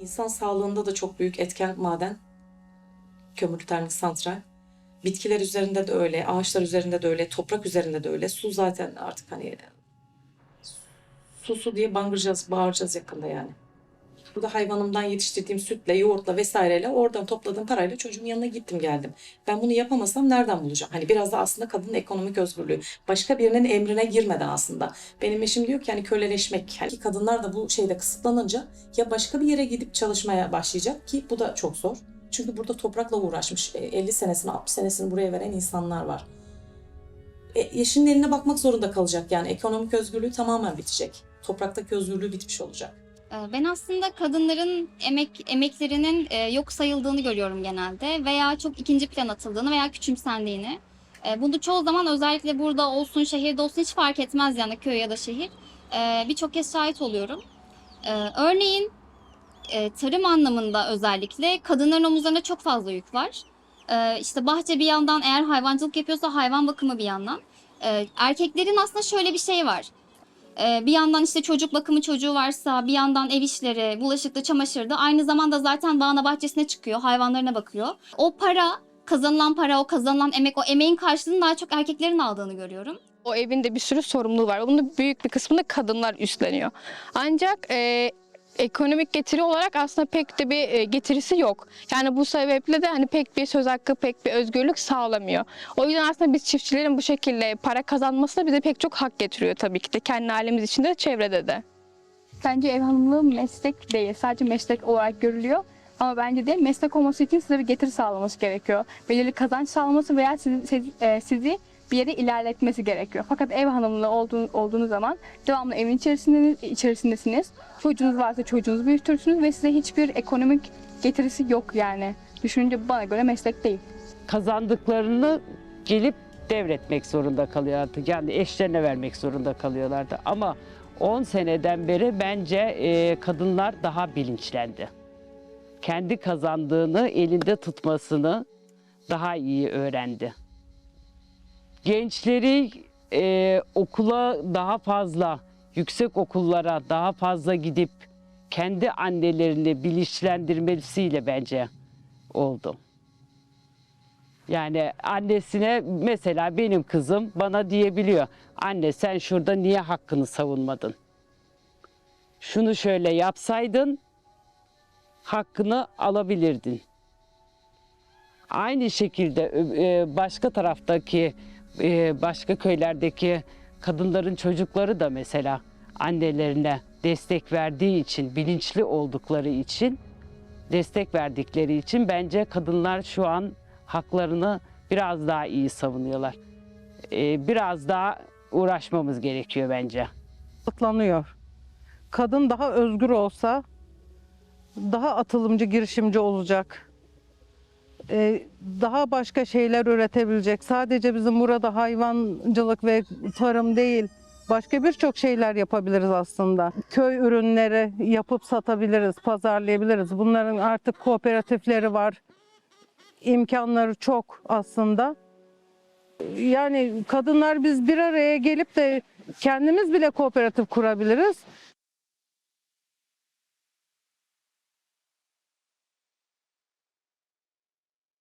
İnsan sağlığında da çok büyük etken maden. Kömürlü termik santral. Bitkiler üzerinde de öyle, ağaçlar üzerinde de öyle, toprak üzerinde de öyle. Su zaten artık hani su su diye bangıracağız, bağıracağız yakında yani. Burada hayvanımdan yetiştirdiğim sütle, yoğurtla vesaireyle oradan topladığım parayla çocuğumun yanına gittim geldim. Ben bunu yapamasam nereden bulacağım? Hani biraz da aslında kadının ekonomik özgürlüğü. Başka birinin emrine girmeden aslında. Benim eşim diyor ki hani köleleşmek. Hani kadınlar da bu şeyde kısıtlanınca ya başka bir yere gidip çalışmaya başlayacak ki bu da çok zor. Çünkü burada toprakla uğraşmış. e, 50 senesini, 60 senesini buraya veren insanlar var. E, eşinin eline bakmak zorunda kalacak yani. Ekonomik özgürlüğü tamamen bitecek. Topraktaki özgürlüğü bitmiş olacak. Ee, Ben aslında kadınların emek emeklerinin e, yok sayıldığını görüyorum genelde veya çok ikinci plan atıldığını veya küçümsendiğini. E, Bunu çoğu zaman özellikle burada olsun, şehirde olsun hiç fark etmez yani köy ya da şehir. E, Birçok kez şahit oluyorum. Örneğin tarım anlamında özellikle kadınların omuzlarında çok fazla yük var. İşte bahçe bir yandan eğer hayvancılık yapıyorsa hayvan bakımı bir yandan. Erkeklerin aslında şöyle bir şey var. Ee, bir yandan işte çocuk bakımı çocuğu varsa bir yandan ev işleri, bulaşıkta, çamaşırda aynı zamanda zaten bağına bahçesine çıkıyor, hayvanlarına bakıyor. O para, kazanılan para, o kazanılan emek, o emeğin karşılığını daha çok erkeklerin aldığını görüyorum. O evin de bir sürü sorumluluğu var. Bunun büyük bir kısmını kadınlar üstleniyor. Ancak e, ekonomik getiri olarak aslında pek de bir e, getirisi yok. Yani bu sebeple de hani pek bir söz hakkı, pek bir özgürlük sağlamıyor. O yüzden aslında biz çiftçilerin bu şekilde para kazanması da bize pek çok hak getiriyor tabii ki de. Kendi ailemiz içinde de çevrede de. Bence ev hanımlığı meslek değil. Sadece meslek olarak görülüyor. Ama bence de meslek olması için size bir getiri sağlaması gerekiyor. Belirli kazanç sağlaması veya sizi, sizi, e, sizi bir yere ilerletmesi gerekiyor. Fakat ev hanımlığı olduğu, olduğunuz zaman devamlı evin içerisinde, içerisindesiniz. Çocuğunuz varsa çocuğunuzu büyütürsünüz ve size hiçbir ekonomik getirisi yok yani. Düşününce bana göre meslek değil. kazandıklarını gelip devretmek zorunda kalıyor artık. Yani eşlerine vermek zorunda kalıyorlardı. Ama 10 seneden beri bence e, kadınlar daha bilinçlendi. Kendi kazandığını elinde tutmasını daha iyi öğrendi. Gençleri e, okula daha fazla, yüksek okullara daha fazla gidip kendi annelerini bilinçlendirmesiyle bence oldu. Yani annesine mesela benim kızım bana diyebiliyor. Anne sen şurada niye hakkını savunmadın? Şunu şöyle yapsaydın hakkını alabilirdin. Aynı şekilde e, başka taraftaki e, başka köylerdeki kadınların çocukları da mesela annelerine destek verdiği için, bilinçli oldukları için, destek verdikleri için bence kadınlar şu an haklarını biraz daha iyi savunuyorlar. Ee, biraz daha uğraşmamız gerekiyor bence. kısıtlanıyor. Kadın daha özgür olsa daha atılımcı, girişimci olacak. Ee, daha başka şeyler üretebilecek. Sadece bizim burada hayvancılık ve tarım değil, başka birçok şeyler yapabiliriz aslında. Köy ürünleri yapıp satabiliriz, pazarlayabiliriz. Bunların artık kooperatifleri var. İmkanları çok aslında. Yani kadınlar biz bir araya gelip de kendimiz bile kooperatif kurabiliriz.